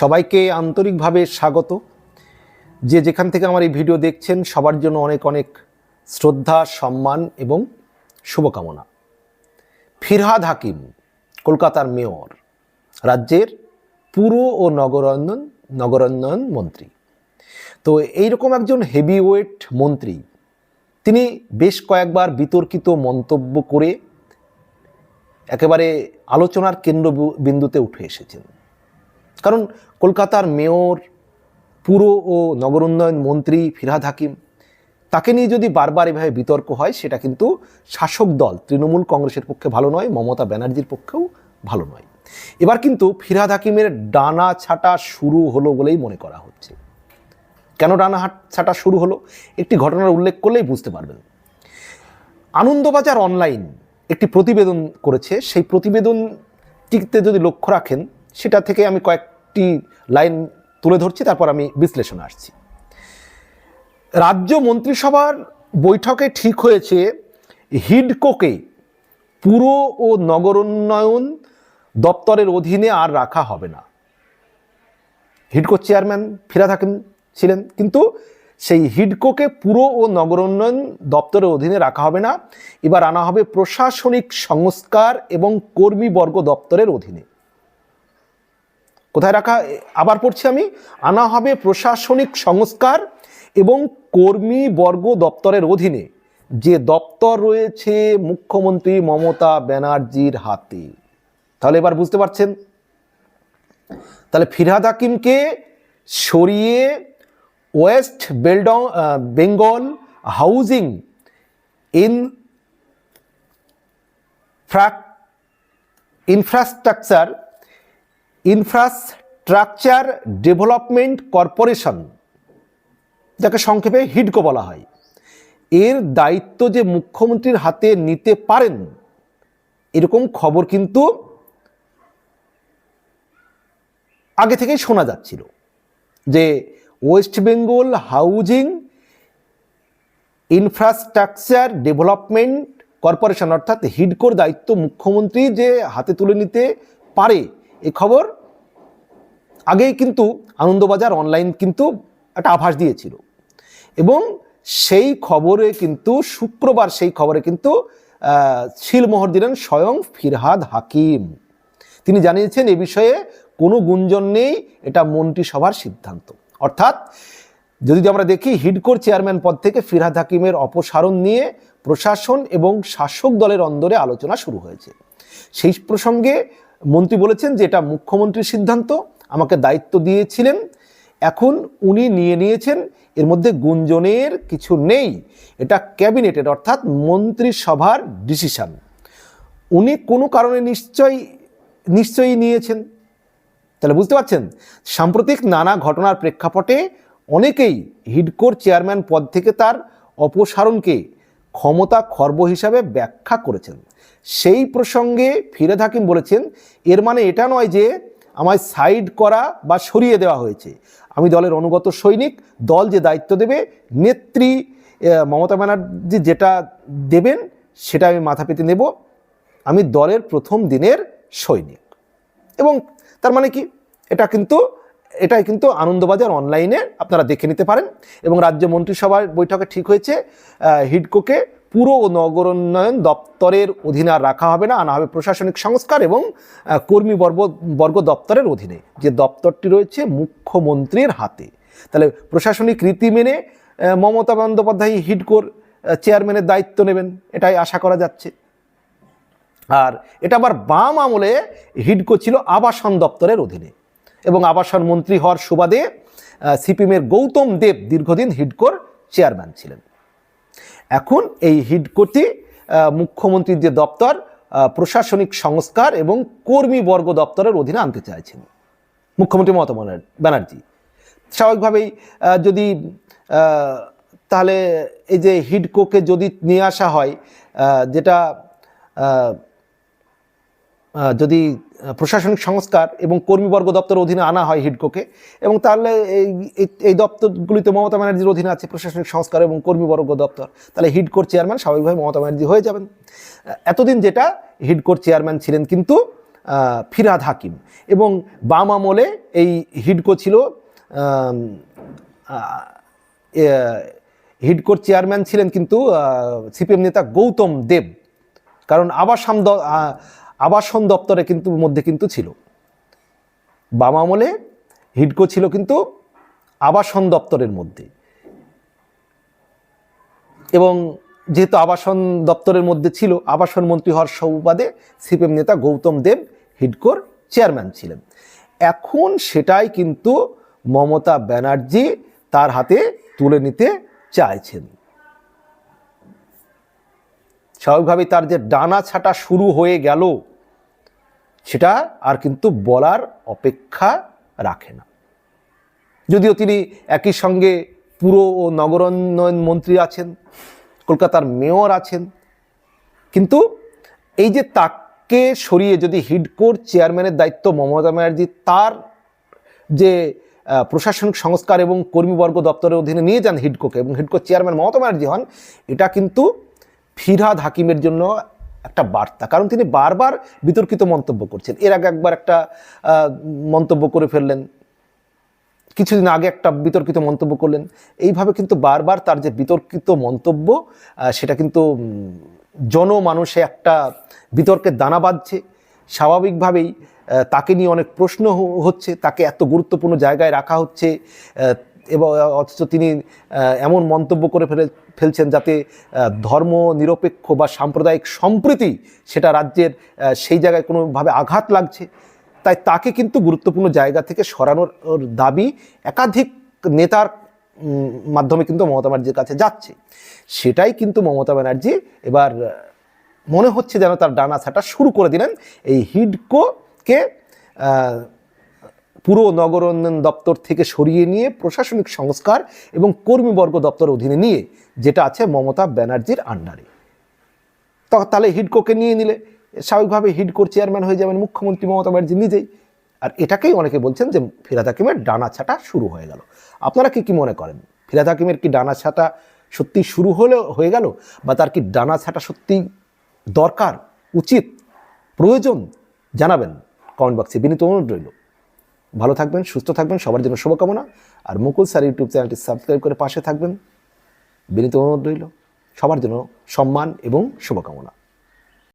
সবাইকে আন্তরিকভাবে স্বাগত। যে যেখান থেকে আমার এই ভিডিও দেখছেন, সবার জন্য অনেক অনেক শ্রদ্ধা, সম্মান এবং শুভকামনা। ফিরহাদ হাকিম, কলকাতার মেয়র, রাজ্যের পুর ও নগরায়ন নগরান্নয়ন মন্ত্রী। তো এইরকম একজন হেভিওয়েট মন্ত্রী, তিনি বেশ কয়েকবার বিতর্কিত মন্তব্য করে একেবারে আলোচনার কেন্দ্রবিন্দুতে উঠে এসেছেন। কারণ কলকাতার মেয়র, পুর ও নগর উন্নয়ন মন্ত্রী ফিরহাদ হাকিম, তাকে নিয়ে যদি বারবার এভাবে বিতর্ক হয়, সেটা কিন্তু শাসক দল, তৃণমূল কংগ্রেসের পক্ষে ভালো নয়, মমতা ব্যানার্জির পক্ষেও ভালো নয়। এবার কিন্তু ফিরহাদ হাকিমের ডানা ছাটা শুরু হলো বলেই মনে করা হচ্ছে। কেন ডানা ছাটা শুরু হলো? একটি ঘটনার উল্লেখ করলেই বুঝতে পারবেন। আনন্দবাজার অনলাইন একটি প্রতিবেদন করেছে। সেই প্রতিবেদনটিতে যদি লক্ষ্য রাখেন, সেটা থেকে আমি কয়েকটি লাইন তুলে ধরছি, তারপর আমি বিশ্লেষণে আসছি। রাজ্য মন্ত্রিসভার বৈঠকে ঠিক হয়েছে, হিডকোকে পুর ও নগরোন্নয়ন দপ্তরের অধীনে আর রাখা হবে না। হিডকো চেয়ারম্যান ফিরাদ থাকেন, ছিলেন, কিন্তু সেই হিডকোকে পুর ও নগরোন্নয়ন দপ্তরের অধীনে রাখা হবে না। এবার আনা হবে প্রশাসনিক সংস্কার এবং কর্মীবর্গ দপ্তরের অধীনে। কোথায় রাখা? আবার পড়ছি আমি, আনা হবে প্রশাসনিক সংস্কার এবং কর্মীবর্গ দপ্তরের অধীনে। যে দপ্তর রয়েছে মুখ্যমন্ত্রী মমতা ব্যানার্জির হাতে। তাহলে এবার বুঝতে পারছেন? তাহলে ফিরহাদ হাকিমকে সরিয়ে West বেলডং Bengal housing infra, infrastructure infrastructure development corporation, যাকে সংক্ষেপে হিডকো বলা হয়। এর দায়িত্ব যে মুখ্যমন্ত্রীর হাতে নিতে পারেন, এরকম খবর কিন্তু আগে থেকেই শোনা যাচ্ছিল যে West Bengal housing infrastructure development corporation, অর্থাৎ হিডকোর দায়িত্ব মুখ্যমন্ত্রী যে হাতে তুলে নিতে পারে, এ খবর আগেই কিন্তু আনন্দবাজার অনলাইন কিন্তু একটা আভাস দিয়েছিল। এবং সেই খবরে কিন্তু, শুক্রবার সেই খবরে কিন্তু শিলমোহর দিলেন স্বয়ং ফিরহাদ হাকিম। তিনি জানিয়েছেন, এ বিষয়ে কোনো গুঞ্জন নেই, এটা মন্ত্রিসভার সিদ্ধান্ত। অর্থাৎ, যদি আমরা দেখি, হিডকোর চেয়ারম্যান পদ থেকে ফিরহাদ হাকিমের অপসারণ নিয়ে প্রশাসন এবং শাসক দলের অন্দরে আলোচনা শুরু হয়েছে। সেই প্রসঙ্গে মন্ত্রী বলেছেন যে এটা মুখ্যমন্ত্রীর সিদ্ধান্ত, আমাকে দায়িত্ব দিয়েছিলেন। এখন উনি নিয়ে নিয়েছেন, এর মধ্যে গুঞ্জনের কিছু নেই। এটা ক্যাবিনেটের, অর্থাৎ মন্ত্রিসভার ডিসিশন। উনি কোনো কারণে নিশ্চয় নিশ্চয়ই নিয়েছেন। তাহলে বুঝতে পারছেন? সাম্প্রতিক নানা ঘটনার প্রেক্ষাপটে অনেকেই হিডকোর চেয়ারম্যান পদ থেকে তার অপসারণকে ক্ষমতা খর্ব হিসাবে ব্যাখ্যা করেছেন। সেই প্রসঙ্গে ফিরেদ হাকিম বলেছেন, এর মানে এটা নয় যে আমায় সাইড করা বা সরিয়ে দেওয়া হয়েছে। আমি দলের অনুগত সৈনিক, দল যে দায়িত্ব দেবে, নেত্রী মমতা ব্যানার্জি যেটা দেবেন, সেটা আমি মাথা পেতে নেব। আমি দলের প্রথম দিনের সৈনিক। এবং তার মানে কি? এটা কিন্তু এটাই কিন্তু আনন্দবাজার অনলাইনে আপনারা দেখে নিতে পারেন এবং রাজ্য মন্ত্রিসভার বৈঠকে ঠিক হয়েছে হিডকোকে পুরো ও নগরোন্নয়ন দপ্তরের অধীনে আর রাখা হবে না, আনা হবে প্রশাসনিক সংস্কার এবং কর্মী বর্গ বর্গ দপ্তরের অধীনে। যে দপ্তরটি রয়েছে মুখ্যমন্ত্রীর হাতে। তাহলে প্রশাসনিক রীতি মেনে মমতা বন্দ্যোপাধ্যায় হিডকোর চেয়ারম্যানের দায়িত্ব নেবেন, এটাই আশা করা যাচ্ছে। আর এটা আবার বাম আমলে হিডকো ছিল আবাসন দপ্তরের অধীনে। এবং আবাসন মন্ত্রী হওয়ার সুবাদে সিপিএমের গৌতম দেব দীর্ঘদিন হিডকোর চেয়ারম্যান ছিলেন। এখন এই হিডকোটি মুখ্যমন্ত্রীর যে দপ্তর প্রশাসনিক সংস্কার এবং কর্মীবর্গ দপ্তরের অধীনে আনতে চাইছেন। মুখ্যমন্ত্রী মমতা ব্যানার্জি। স্বাভাবিকভাবেই যদি তাহলে এই যে হিডকোকে যদি নিয়ে আসা হয় যেটা যদি প্রশাসনিক সংস্কার এবং কর্মীবর্গ দপ্তরের অধীনে আনা হয় হিডকোকে, এবং তাহলে এই এই দপ্তরগুলিতে মমতা ব্যানার্জির অধীনে আছে প্রশাসনিক সংস্কার এবং কর্মীবর্গ দপ্তর, তাহলে হিডকোর চেয়ারম্যান স্বাভাবিকভাবে মমতা ব্যানার্জি হয়ে যাবেন। এতদিন যেটা হিডকোর চেয়ারম্যান ছিলেন কিন্তু ফিরাদ হাকিম, এবং বাম আমলে এই হিডকো ছিল হিডকোর চেয়ারম্যান ছিলেন কিন্তু সিপিএম নেতা গৌতম দেব। কারণ আবাসাম আবাসন দপ্তরে কিন্তু মধ্যে কিন্তু ছিল। বাম আমলে হিডকো ছিল কিন্তু আবাসন দপ্তরের মধ্যে। এবং যেহেতু আবাসন দপ্তরের মধ্যে ছিল, আবাসন মন্ত্রী হওয়ার সুবাদে সিপিএম নেতা গৌতম দেব হিডকোর চেয়ারম্যান ছিলেন। এখন সেটাই কিন্তু মমতা ব্যানার্জি তার হাতে তুলে নিতে চাইছেন। স্বাভাবিকভাবেই তার যে ডানা ছাটা শুরু হয়ে গেল সেটা আর কিন্তু বলার অপেক্ষা রাখে না। যদিও তিনি একই সঙ্গে পুর ও নগরোন্নয়ন মন্ত্রী আছেন, কলকাতার মেয়র আছেন, কিন্তু এই যে তাকে সরিয়ে যদি হিডকোর চেয়ারম্যানের দায়িত্ব মমতা ব্যানার্জি তার যে প্রশাসনিক সংস্কার এবং কর্মীবর্গ দপ্তরের অধীনে নিয়ে যান হিডকোকে এবং হিডকোর চেয়ারম্যান মমতা ব্যানার্জি হন, এটা কিন্তু ফিরহাদ হাকিমের জন্য একটা বার্তা। কারণ তিনি বারবার বিতর্কিত মন্তব্য করছেন। এর আগে একবার একটা মন্তব্য করে ফেললেন। কিছুদিন আগে একটা বিতর্কিত মন্তব্য করলেন। এইভাবে কিন্তু বারবার তার যে বিতর্কিত মন্তব্য সেটা কিন্তু জনমানুষে একটা বিতর্কের দানা বাঁধছে। স্বাভাবিকভাবেই তাকে নিয়ে অনেক প্রশ্ন হচ্ছে। তাকে এত গুরুত্বপূর্ণ জায়গায় রাখা হচ্ছে। এবং, অথচ তিনি এমন মন্তব্য করে ফেলে ফেলছেন যাতে ধর্ম, নিরপেক্ষ বা সাম্প্রদায়িক সম্প্রীতি সেটা রাজ্যের সেই জায়গায় কোনোভাবে আঘাত লাগছে। তাই তাকে কিন্তু গুরুত্বপূর্ণ জায়গা থেকে সরানোর দাবি একাধিক নেতার মাধ্যমে কিন্তু মমতা ব্যানার্জির কাছে যাচ্ছে। সেটাই কিন্তু মমতা ব্যানার্জি এবার মনে হচ্ছে যেন তার ডানা ছাটা শুরু করে দিলেন এই হিডকোকে পুরো নগর উন্নয়ন দপ্তর থেকে সরিয়ে নিয়ে প্রশাসনিক সংস্কার এবং কর্মীবর্গ দপ্তর অধীনে নিয়ে যেটা আছে মমতা ব্যানার্জির আন্ডারে। তো তাহলে হিডকোকে নিয়ে নিলে? স্বাভাবিকভাবে হিডকোর চেয়ারম্যান হয়ে যাবেন মুখ্যমন্ত্রী মমতা ব্যানার্জি নিজেই। আর এটাকেই অনেকে বলছেন যে ফিরাদ হাকিমের ডানা ছাটা শুরু হয়ে গেল। আপনারা কি কি মনে করেন? ফিরাদ হাকিমের কি ডানা ছাটা সত্যি শুরু হলে, হয়ে গেল? বা তার কি ডানা ছাটা সত্যি দরকার, উচিত, প্রয়োজন? জানাবেন কমেন্ট বক্সে। বিনীত অনুরোধ রইল। ভালো থাকবেন, সুস্থ থাকবেন, সবার জন্য শুভকামনা। আর মুকুল স্যার ইউটিউব চ্যানেলটি সাবস্ক্রাইব করে পাশে থাকবেন। বিনীত অনুরোধ রইল, সবার জন্য সম্মান এবং শুভকামনা।